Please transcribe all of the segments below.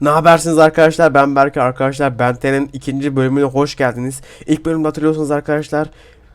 Ne habersiniz arkadaşlar? Ben Berke arkadaşlar. Benten'in ikinci bölümüne hoş geldiniz. İlk bölümde hatırlıyorsanız arkadaşlar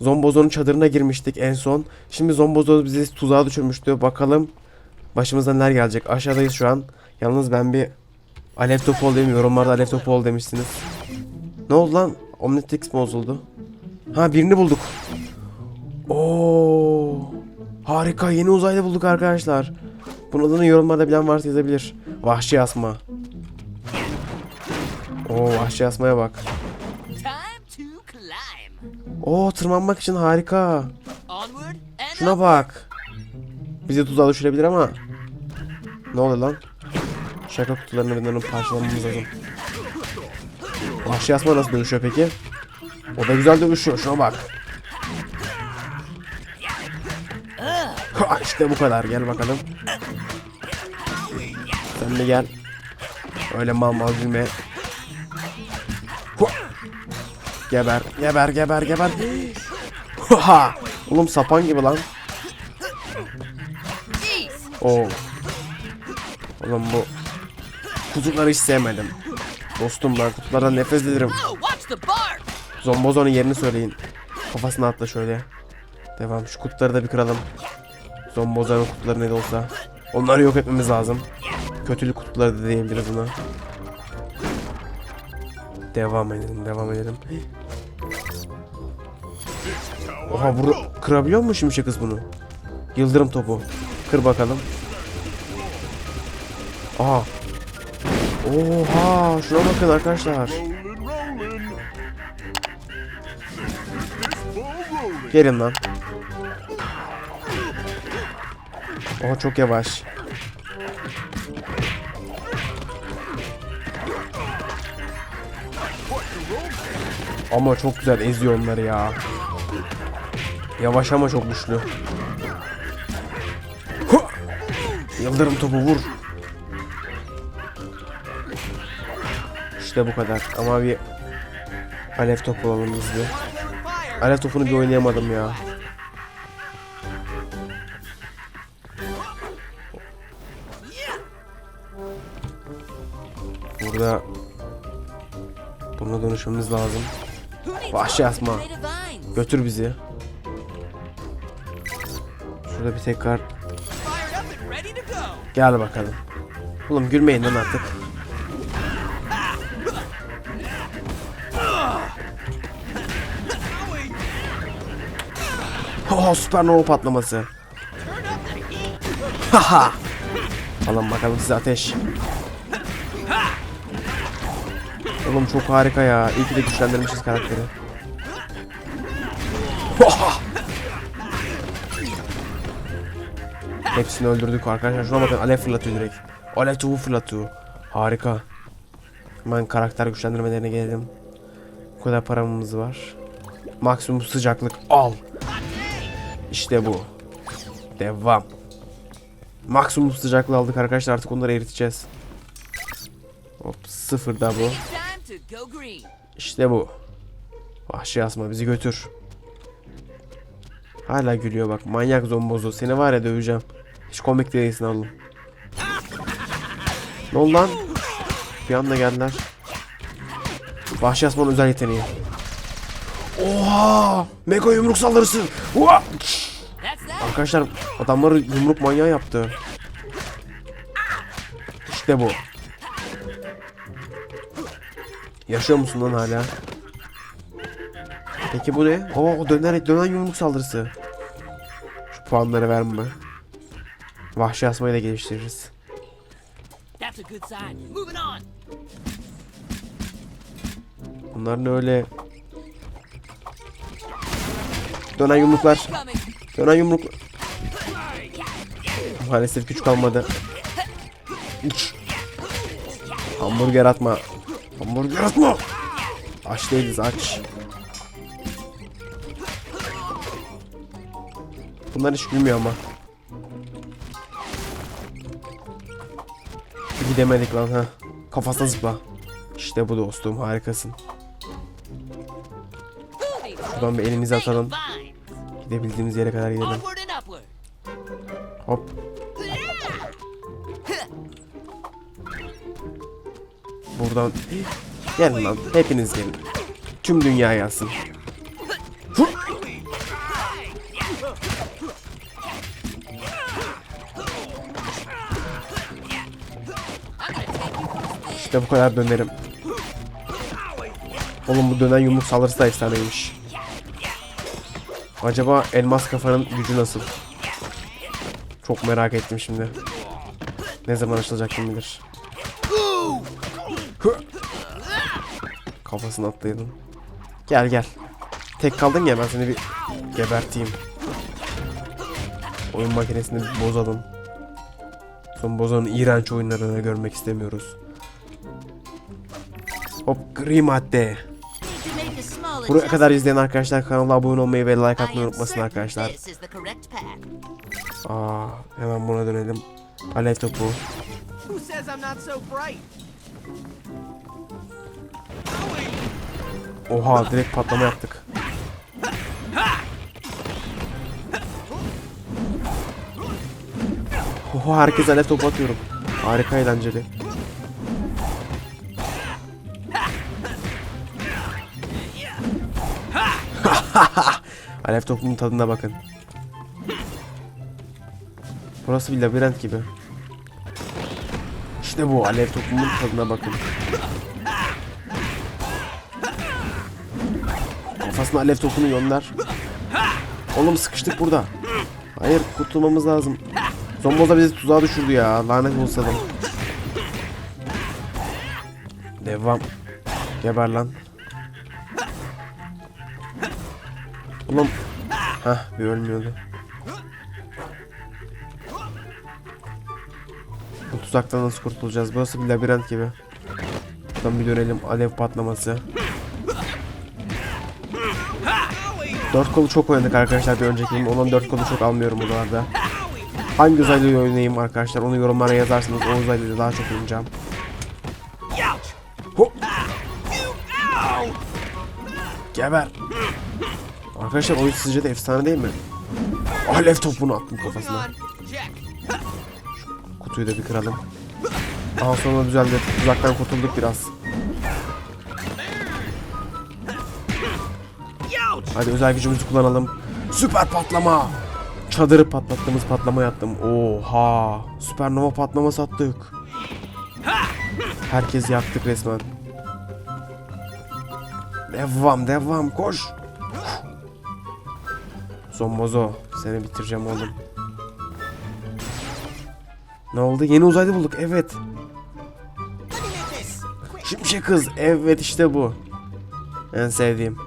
Zombozon'un çadırına girmiştik en son. Şimdi Zombozo bizi tuzağa düşürmüştü. Bakalım başımıza neler gelecek. Aşağıdayız şu an. Yalnız ben bir alev topu ol demiyorum. Yorumlarda alev topu ol demişsiniz. Ne oldu lan? Omnitrix bozuldu. Ha birini bulduk. Oo! Harika yeni uzaylı bulduk arkadaşlar. Bunun adını yorumlarda bilen varsa yazabilir. Vahşi asma. Oo vahşi asmaya bak. Oo tırmanmak için harika. Şuna bak. Bizi tuzağa düşürebilir ama. Ne oluyor lan? Şaka kutularını bunların parçalamamız lazım. Vahşi asma nasıl dövüşüyor peki? O da güzel dövüşüyor. Şuna bak. Ha, işte bu kadar. Gel bakalım. Sen de gel. Öyle mal mal gülme. Geber, geber, geber, geber. Ha! Oğlum sapan gibi lan. Oo. Oğlum bu kutuları hiç sevmedim. Dostum ben kutulardan nefret ederim. Oh. Zombozon'un yerini söyleyin. Kafasına atla şöyle. Devam. Şu kutuları da bir kıralım. Zombozon'un kutuları ne de olsa. Onları yok etmemiz lazım. Kötülük kutuları da diyebiliriz buna. Devam edelim, devam edelim. Oha burada kırabiliyor mu şimşek kız bunu? Yıldırım topu. Kır bakalım. Aha. Oha şuna bakın arkadaşlar. Gelin lan. Oha çok yavaş. Ama çok güzel eziyor onları ya. Yavaş ama çok güçlü. Yıldırım topu vur. İşte bu kadar. Ama bir alev topu alalım bir. Alev topunu bir oynayamadım ya. Burada buna dönüşmemiz lazım. Vahşi asma. Götür bizi. Şurada bir tekrar gel bakalım. Oğlum gülmeyin lan artık. Oh süpernova patlaması. Haha. Alın bakalım size ateş. Oğlum çok harika ya. İyi ki de güçlendirmişiz karakteri. Oha! Hepsini öldürdük arkadaşlar. Şuna bakın alev fırlatıyor direkt. Alev topu fırlatıyor. Harika. Hemen karakter güçlendirmelerine gelelim. Bu kadar paramız var. Maksimum sıcaklık al. İşte bu. Devam. Maksimum sıcaklığı aldık arkadaşlar artık onları eriteceğiz. Hop sıfır da bu. İşte bu. Vahşi asma bizi götür. Hala gülüyor bak manyak zombozo seni var ya döveceğim. Hiç komik değilsin oğlum. Ne oldu lan? Bir anda geldiler. Vahşi asmanın özel yeteneği. Oha! Mega yumruk saldırısı. Oha! Arkadaşlar adamları yumruk manyağı yaptı. İşte bu. Yaşıyor musun lan hala? Peki bu ne? Oo dönerek dönen yumruk saldırısı. Şu puanları verme. Vahşi asmayı da geliştiririz. Bunların öyle dönen yumruklar. Dönen yumruk. Maalesef güç kalmadı. İç. Hamburger atma. Hamburger atma. Aç değiliz aç. Bunlar hiç gülmüyor ama. Gidemedik lan ha. Kafasına zıpla. İşte bu dostum harikasın. Şuradan bir elimizi atalım. Gidebildiğimiz yere kadar gidelim. Hop. Buradan gelin lan hepiniz gelin. Tüm dünya gelsin. İşte bu kadar dönerim. Oğlum bu dönen yumruk saldırısı da efsaneymiş. Acaba elmas kafanın gücü nasıl? Çok merak ettim şimdi. Ne zaman açılacak kim bilir. Kafasını atlaydın. Gel gel. Tek kaldın ya ben seni bir geberteyim. Oyun makinesini bozalım. Son bozanın iğrenç oyunlarını görmek istemiyoruz. Hop gri madde. Buraya kadar izleyen arkadaşlar kanala abone olmayı ve like atmayı unutmasın arkadaşlar. Aa, hemen buna dönelim. Alev topu. Oha direkt patlama yaptık. Oha herkes alev topu atıyorum. Harika eğlenceli. Alev topunun tadına bakın. Burası bir labirent gibi. İşte bu alev topunun tadına bakın. Kafasına alev topunu gönder. Oğlum sıkıştık burada. Hayır kurtulmamız lazım. Zomboz da bizi tuzağa düşürdü ya. Lanet olsa da. Devam. Geber lan. Oğlum. Hah bir ölmüyordu. Bu tuzaktan nasıl kurtulacağız? Burası bir labirent gibi. Buradan bir dönelim. Alev patlaması. Dört kolu çok oynadık arkadaşlar bir önceki bölüm. Olan dört kolu çok almıyorum buralarda. Hangi uzaylıyı oynayayım arkadaşlar onu yorumlara yazarsınız. O uzaylıyla daha çok oynayacağım. Geber. Arkadaşlar oyun sizce de efsane değil mi? Alev topunu attım kafasına. Kutuyu da bir kıralım. Daha sonra düzeldi. Uzaktan kurtulduk biraz. Hadi özel gücümüzü kullanalım. Süper patlama. Çadırı patlattığımız patlama yaptım. Oha. Süpernova patlaması attık. Herkes yaktık resmen. Devam devam koş. Zombozo seni bitireceğim oğlum. Ne oldu? Yeni uzaylı bulduk. Evet. Şimşek kız. Evet işte bu. En sevdiğim.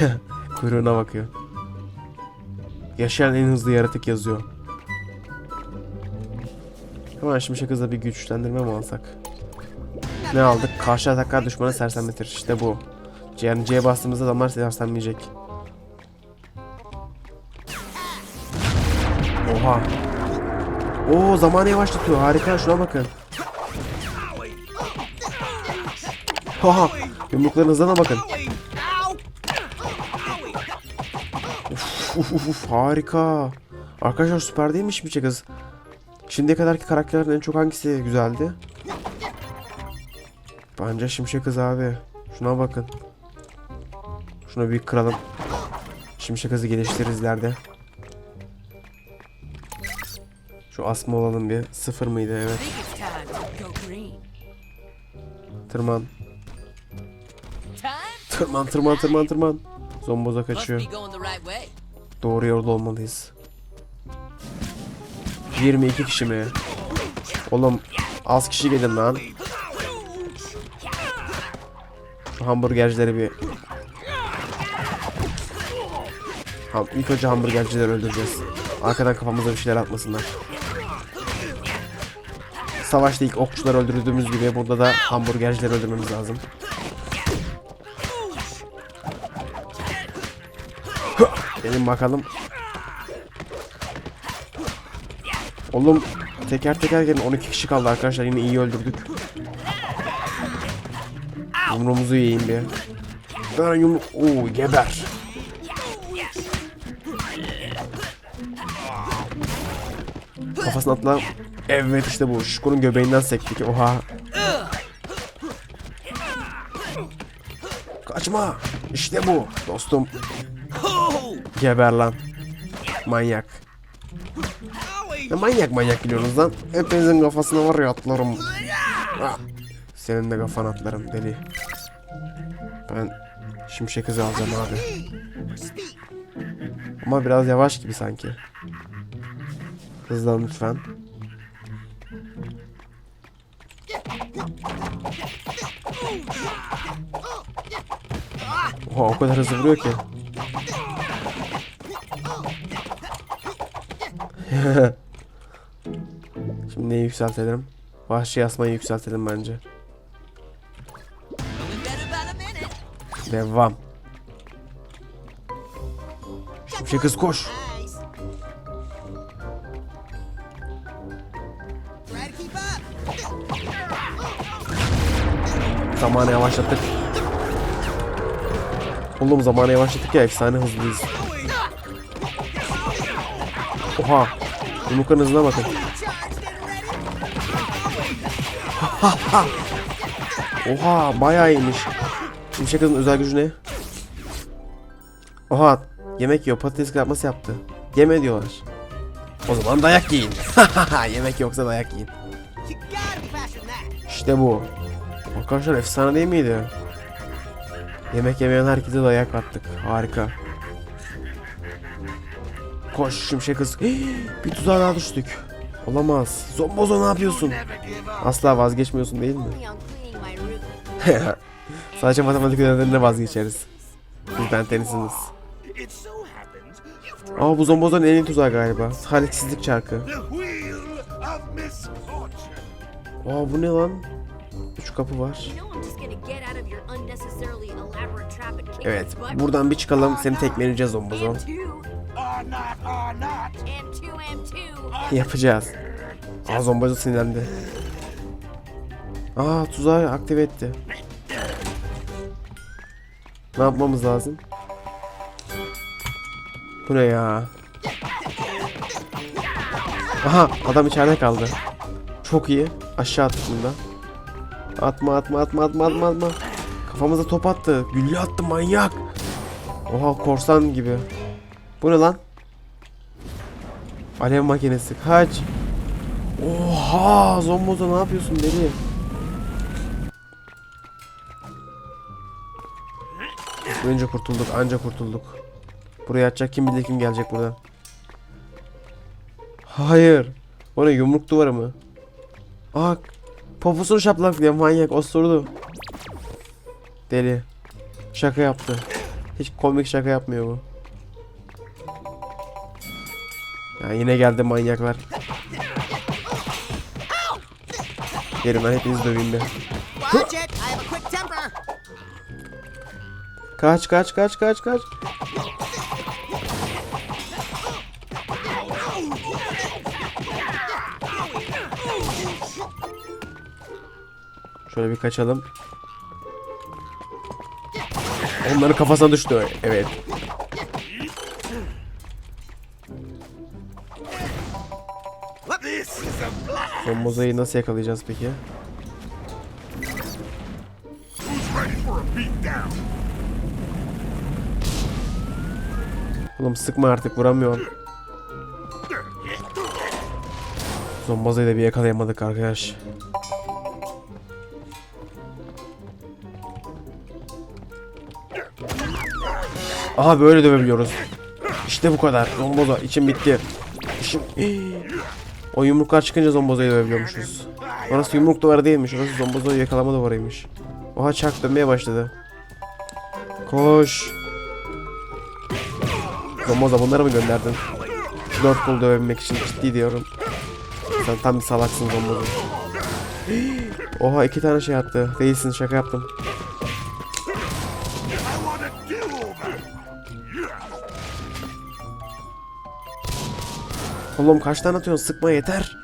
Kuyruğuna bakıyor. Yaşayan en hızlı yaratık yazıyor. Hemen şimşek hızla bir güçlendirme mi alsak? Ne aldık? Karşı ataklar düşmanı sersemletir. İşte bu. Yani C'ye bastığımızda adamlar sersemleyecek. Oha. Oo zamanı yavaşlatıyor. Harika şuna bakın. Haha. Yumrukların hızına bakın. Uf, uf, uf, harika. Arkadaşlar süper değilmiş bir kız. Şimdiye kadarki karakterlerin en çok hangisi güzeldi? Bence Şimşek Kız abi. Şuna bakın. Şunu bir kıralım. Şimşek Kız'ı geliştiririz ileride. Şu asma olalım bir. Sıfır mıydı? Evet. Tırman. Tırman tırman tırman tırman. Zomboza kaçıyor. Doğru yolda olmalıyız. 22 kişi mi? Oğlum az kişi gelin lan. Şu hamburgercileri bir... Ham ilk önce hamburgercileri öldüreceğiz. Arkadan kafamıza bir şeyler atmasınlar. Savaşta ilk okçuları öldürdüğümüz gibi burada da hamburgercileri öldürmemiz lazım. Gelin bakalım. Oğlum teker teker gelin 12 kişi kaldı arkadaşlar yine iyi öldürdük. Yumruğumuzu yiyeyim bir. Ben yumruk... Oo geber. Kafasına atla. Evet işte bu. Şişko'nun göbeğinden sektik. Oha. Kaçma. İşte bu dostum. Geber lan. Manyak. Ne manyak manyak gidiyorsunuz lan. Hepinizin kafasına var ya atlarım. Ah. Senin de kafan atlarım deli. Ben şimşek hızı alacağım abi. Ama biraz yavaş gibi sanki. Hızlan lütfen. Oha o kadar hızlı vuruyor ki. Şimdi neyi yükseltelim? Vahşi asmayı yükseltelim bence. Devam. Şimşek hız koş. Zamanı yavaşlattık. Oğlum zamanı yavaşlattık ya efsane hızlıyız. Oha. Yumrukanın hızına bakın. Oha bayağı iyiymiş. Şimşek hızın özel gücü ne? Oha yemek yiyor patates kızartması yaptı. Yeme diyorlar. O zaman dayak yiyin. yemek yoksa dayak yiyin. İşte bu. Arkadaşlar efsane değil miydi? Yemek yemeyen herkese dayak attık. Harika. Koş şimşek hız. Bir tuzağa daha düştük. Olamaz. Zombozo ne yapıyorsun? Asla vazgeçmiyorsun değil mi? Sadece matematik ödevlerinde vazgeçeriz. Biz ben tenisiniz. Aa bu zombozon en iyi tuzağı galiba. Talihsizlik çarkı. Aa bu ne lan? Üç kapı var. Evet. Buradan bir çıkalım. Seni tekmeleyeceğiz two, and two. Yapacağız. Aa zombozo sinirlendi. Aa tuzağı aktive etti. Ne yapmamız lazım? Bu ne ya? Aha adam içeride kaldı. Çok iyi. Aşağı attık bunda. Atma atma atma atma atma atma. Kafamıza top attı. Güllü attı manyak. Oha korsan gibi. Bu ne lan? Alev makinesi kaç. Oha zomboza ne yapıyorsun deli? Önce kurtulduk anca kurtulduk. Buraya atacak kim bilir kim gelecek buradan. Hayır. O ne yumruk duvarı mı? Aa poposunu şaplaklıyor manyak osurdu. Deli. Şaka yaptı. Hiç komik şaka yapmıyor bu. Ya yine geldi manyaklar. Gelin ben hepinizi döveyim temper. Kaç kaç kaç kaç kaç. Şöyle bir kaçalım. Onların kafasına düştü. Evet. Son mozaiği nasıl yakalayacağız peki? Oğlum sıkma artık vuramıyorum. Mozaiği da bir yakalayamadık arkadaş. Aha böyle dövebiliyoruz. İşte bu kadar. Zombozo için bitti. İşim... O yumruklar çıkınca zombozoyu dövebiliyormuşuz. Orası yumruk duvarı değilmiş. Orası zombozoyu yakalama duvarıymış. Oha çark dönmeye başladı. Koş. Zomboza bunları mı gönderdin? Dört kul dövebilmek için ciddi diyorum. Sen tam bir salaksın Zomboza. Oha iki tane şey attı. Değilsin şaka yaptım. Oğlum kaç tane atıyorsun? Sıkma yeter.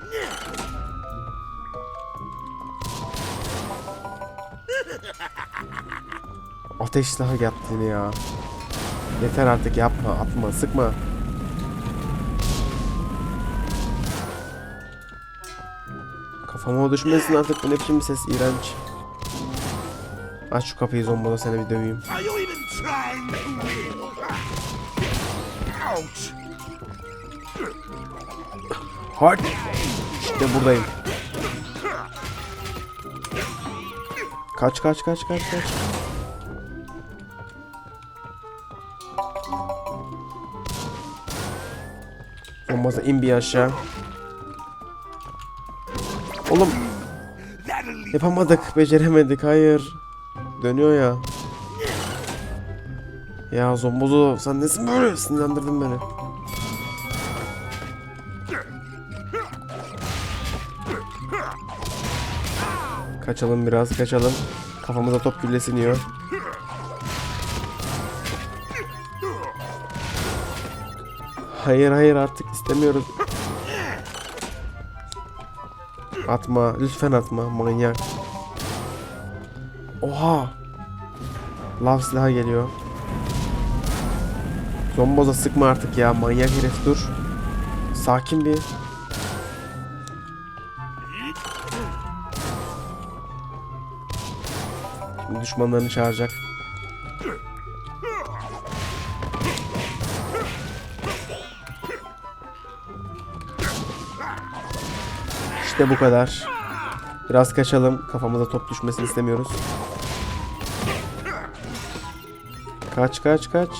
Ateş silahı yaptı yine ya. Yeter artık yapma atma sıkma. Kafama düşmesin artık bu ne biçim ses iğrenç. Aç şu kapıyı zombala seni bir döveyim. Ouch! Hard. İşte buradayım. Kaç kaç kaç kaç kaç. Olmazsa in bir aşağı. Oğlum yapamadık, beceremedik. Hayır. Dönüyor ya. Ya zombozu sen nesin böyle? Sinirlendirdin beni. Kaçalım biraz, kaçalım. Kafamıza top güllesi iniyor. Hayır hayır artık istemiyoruz. Atma, lütfen atma, manyak. Oha! Lav silahı geliyor. Zomboza sıkma artık ya, manyak herif dur. Sakin bir. Düşmanlarını çağıracak. İşte bu kadar. Biraz kaçalım. Kafamıza top düşmesini istemiyoruz. Kaç kaç kaç.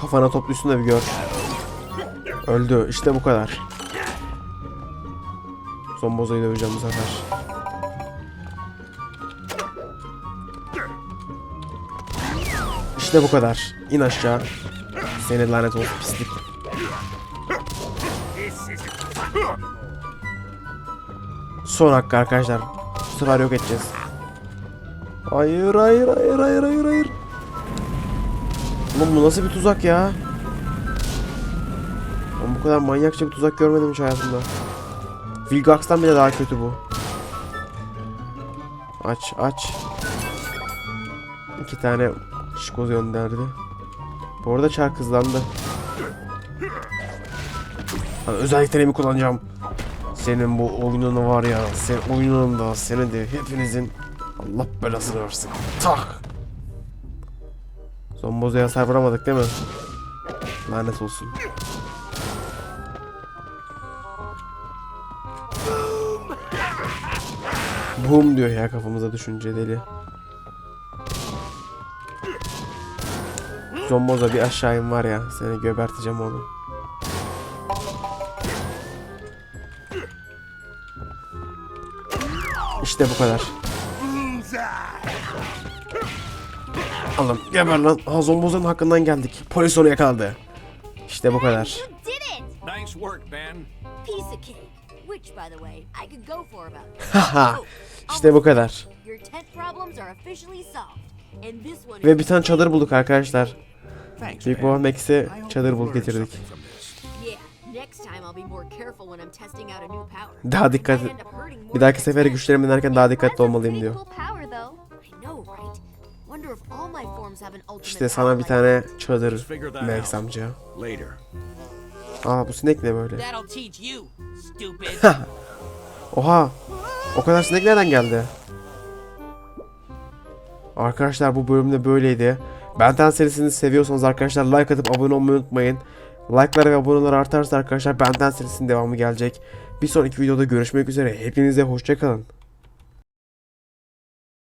Kafana top düşsün de bir gör. Öldü. İşte bu kadar. Zombozayı döveceğim bu sefer. İşte bu kadar. İn aşağı. Seni lanet olsun pislik. Son hakkı arkadaşlar. Bu sefer yok edeceğiz. Hayır hayır hayır hayır hayır hayır. Oğlum bu nasıl bir tuzak ya? Ben bu kadar manyakça bir tuzak görmedim hiç hayatımda. Vilgax'tan bile daha kötü bu. Aç aç. İki tane şikoz gönderdi. Bu arada çark hızlandı. Ha, özel kullanacağım. Senin bu oyununu var ya, sen oyununda seni de hepinizin Allah belasını versin. Tak. Zomboza'ya hasar vuramadık değil mi? Lanet olsun. Boom diyor ya kafamıza düşünce deli. Zomboza bir aşağı in var ya seni göberteceğim onu. İşte bu kadar. Oğlum geber lan. Ha zombozun hakkından geldik. Polis onu yakaladı. İşte bu kadar. Haha. İşte bu kadar. Ve bir tane çadır bulduk arkadaşlar. Ben. Baba Max'e çadır bulup getirdik. Daha dikkat Bir dahaki sefere güçlerimi denerken daha dikkatli olmalıyım diyor. İşte sana bir tane çadır Max amca. Later. Aa bu sinek ne böyle? Oha! O kadar sinek nereden geldi? Arkadaşlar bu bölümde böyleydi. Benten serisini seviyorsanız arkadaşlar like atıp abone olmayı unutmayın. Like'lar ve aboneler artarsa arkadaşlar Benten serisinin devamı gelecek. Bir sonraki videoda görüşmek üzere. Hepinize hoşçakalın.